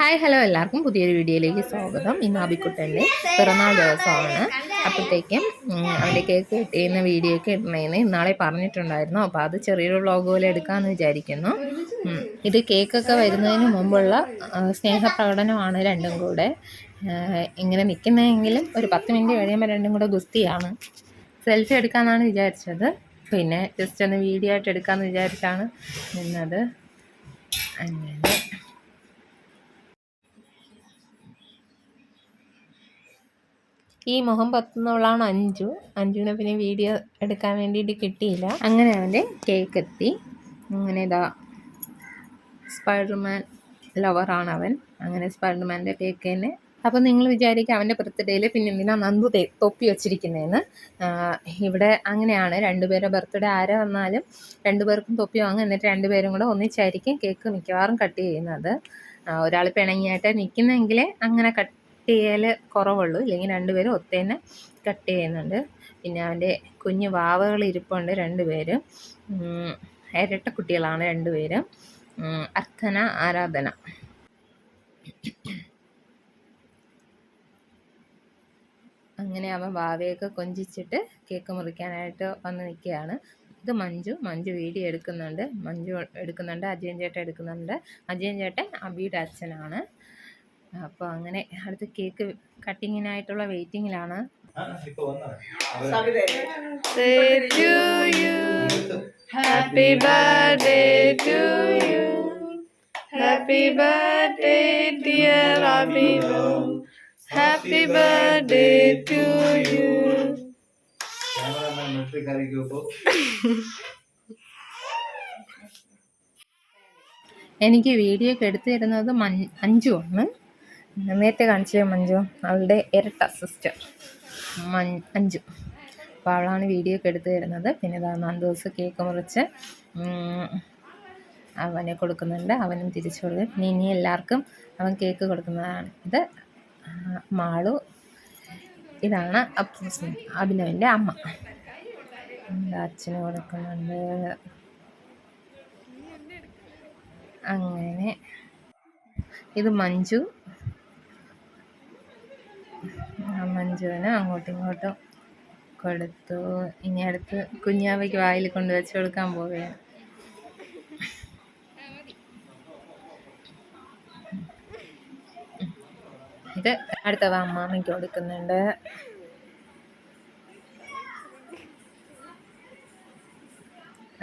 Hi hello എല്ലാവർക്കും പുതിയൊരു വീഡിയോയിലേക്ക് സ്വാഗതം. ഇന്ന് ആബിക്കുട്ടന്റെ പിറന്നാൾ ദിവസമാണ്. അപ്പോഴത്തേക്കും അവന്റെ കേക്ക് കിട്ടിയുന്ന വീഡിയോ ഒക്കെ ഇടണേന്ന് ഇന്നാളെ പറഞ്ഞിട്ടുണ്ടായിരുന്നു. അപ്പോൾ അത് ചെറിയൊരു വ്ളോഗ് പോലെ എടുക്കാമെന്ന് വിചാരിക്കുന്നു. ഇത് കേക്കൊക്കെ വരുന്നതിന് മുമ്പുള്ള സ്നേഹപ്രകടനമാണ് രണ്ടും കൂടെ. ഇങ്ങനെ നിൽക്കുന്നതെങ്കിലും ഒരു പത്ത് മിനിറ്റ് കഴിയുമ്പോൾ രണ്ടും കൂടെ ഗുസ്തിയാണ്. സെൽഫി എടുക്കാമെന്നാണ് വിചാരിച്ചത്. പിന്നെ ജസ്റ്റ് ഒന്ന് വീഡിയോ ആയിട്ട് എടുക്കാമെന്ന് വിചാരിച്ചാണ് നിന്നത്. അങ്ങനെ. ഈ മുഖം പത്തുന്നവളാണ് അഞ്ചു അഞ്ചുവിനെ പിന്നെ വീഡിയോ എടുക്കാൻ വേണ്ടിയിട്ട് കിട്ടിയില്ല. അങ്ങനെ അവന്റെ കേക്ക് എത്തി. അങ്ങനെ ഇതാ സ്പൈഡർമാൻ ലവറാണ് അവൻ. അങ്ങനെ സ്പൈഡർമാന്റെ കേക്ക് തന്നെ. അപ്പം നിങ്ങൾ വിചാരിക്കുക അവന്റെ ബർത്ത്ഡേയിൽ പിന്നെ എന്തിനാ നന്ദു തൊപ്പി വെച്ചിരിക്കുന്നതെന്ന് ഇവിടെ അങ്ങനെയാണ്. രണ്ടുപേരെ ബർത്ത്ഡേ ആരെ വന്നാലും രണ്ടുപേർക്കും തൊപ്പി വാങ്ങും. എന്നിട്ട് രണ്ടുപേരും കൂടെ ഒന്നിച്ചായിരിക്കും കേക്ക് മിക്കവാറും കട്ട് ചെയ്യുന്നത്. ഒരാൾ പിണങ്ങിയായിട്ട് നിൽക്കുന്നെങ്കിൽ അങ്ങനെ കട്ട് ചെയ്യൽ കുറവുള്ളൂ. ഇല്ലെങ്കിൽ രണ്ടുപേരും ഒത്തേനെ കട്ട് ചെയ്യുന്നുണ്ട്. പിന്നെ അവന്റെ കുഞ്ഞു വാവകൾ ഇരിപ്പുണ്ട് രണ്ടുപേരും. ഇരട്ട കുട്ടികളാണ് രണ്ടുപേരും. അർത്ഥന ആരാധന. അങ്ങനെ അവൻ വാവയൊക്കെ കൊഞ്ചിച്ചിട്ട് കേക്ക് മുറിക്കാനായിട്ട് വന്ന് നിൽക്കുകയാണ്. ഇത് മഞ്ജു മഞ്ജു വീടി എടുക്കുന്നുണ്ട്. മഞ്ജു എടുക്കുന്നുണ്ട് അജയൻ ചേട്ടൻ എടുക്കുന്നുണ്ട്. അജയൻ ചേട്ടൻ അബിയുടെ അച്ഛനാണ്. അപ്പോൾ അങ്ങനെ അടുത്ത കേക്ക് കട്ടിങ്ങിനായിട്ടുള്ള വെയിറ്റിങ്ങിലാണ്. Happy birthday to you happy birthday dear Abibu happy birthday to you എനിക്ക് വീഡിയോ ഒക്കെ എടുത്തു തരുന്നത് മഞ് അഞ്ചു ആണ് നേരത്തെ കാണിച്ചത് മഞ്ജു അവളുടെ ഇരട്ട സിസ്റ്റർ മഞ്ജു. അപ്പോൾ അവളാണ് വീഡിയോ ഒക്കെ എടുത്തു തരുന്നത്. പിന്നെ ഇതാ നാല് ദിവസം കേക്ക് മുറിച്ച് അവനെ കൊടുക്കുന്നുണ്ട്. അവനും തിരിച്ചു കൊടുക്കും. ഇനി എല്ലാവർക്കും അവൻ കേക്ക് കൊടുക്കുന്നതാണ്. ഇത് മാളു ഇതാണ് അഭിനവിന്റെ അമ്മ. അച്ഛന് കൊടുക്കുന്നുണ്ട്. അങ്ങനെ. ഇത് മഞ്ജു മഞ്ജുവിന് അങ്ങോട്ടും ഇങ്ങോട്ടും കൊടുത്തു. ഇനി അടുത്ത് കുഞ്ഞാവയ്ക്ക് വായിൽ കൊണ്ട് വെച്ച് കൊടുക്കാൻ പോവുകയാണ്. ഇത് അടുത്തത് അമ്മാമ്മയ്ക്ക് കൊടുക്കുന്നുണ്ട്.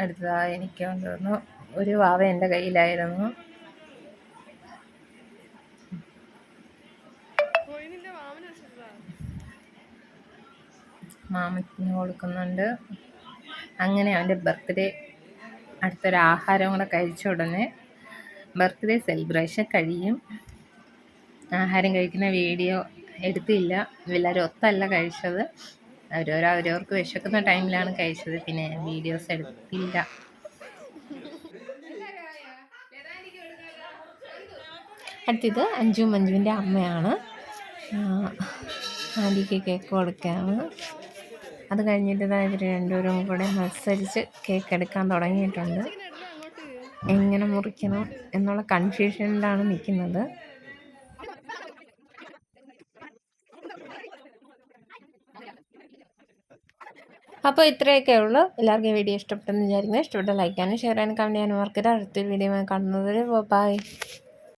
അടുത്തതായി എനിക്ക് കൊണ്ടുവന്നു. ഒരു വാവ എന്റെ കയ്യിലായിരുന്നു. മാമത്തിന് കൊടുക്കുന്നുണ്ട്. അങ്ങനെ അവന്റെ ബർത്ത്ഡേ അടുത്തൊരു ആഹാരം കൂടെ കഴിച്ച ഉടനെ ബർത്ത്ഡേ സെലിബ്രേഷൻ കഴിയും. ആഹാരം കഴിക്കുന്ന വീഡിയോ എടുത്തില്ല. എല്ലാവരും ഒത്തല്ല കഴിച്ചത്. അവരോരോ അവരവർക്ക് വിശക്കുന്ന ടൈമിലാണ് കഴിച്ചത്. പിന്നെ വീഡിയോസ് എടുത്തില്ല. അടുത്തത് അഞ്ജു മഞ്ജുവിന്റെ അമ്മയാണ്. ആദ്യക്ക് കേക്ക് കൊടുക്കുകയാണ്. അത് കഴിഞ്ഞിട്ട് ഇവർ രണ്ടുപേരും കൂടെ മത്സരിച്ച് കേക്ക് എടുക്കാൻ തുടങ്ങിയിട്ടുണ്ട്. എങ്ങനെ മുറിക്കണം എന്നുള്ള കൺഫ്യൂഷനിലാണ് നിൽക്കുന്നത് അപ്പോൾ ഇത്രയൊക്കെ ഉള്ളൂ. എല്ലാവർക്കും വീഡിയോ ഇഷ്ടപ്പെട്ടെന്ന് വിചാരിക്കുന്നു. ഇഷ്ടപ്പെട്ട ലൈക്ക് ചെയ്യാനും ഷെയർ ചെയ്യാനും കമന്റ് ചെയ്യാനും മറക്കരുത്. അടുത്തൊരു വീഡിയോ കാണുന്നത് ബൈ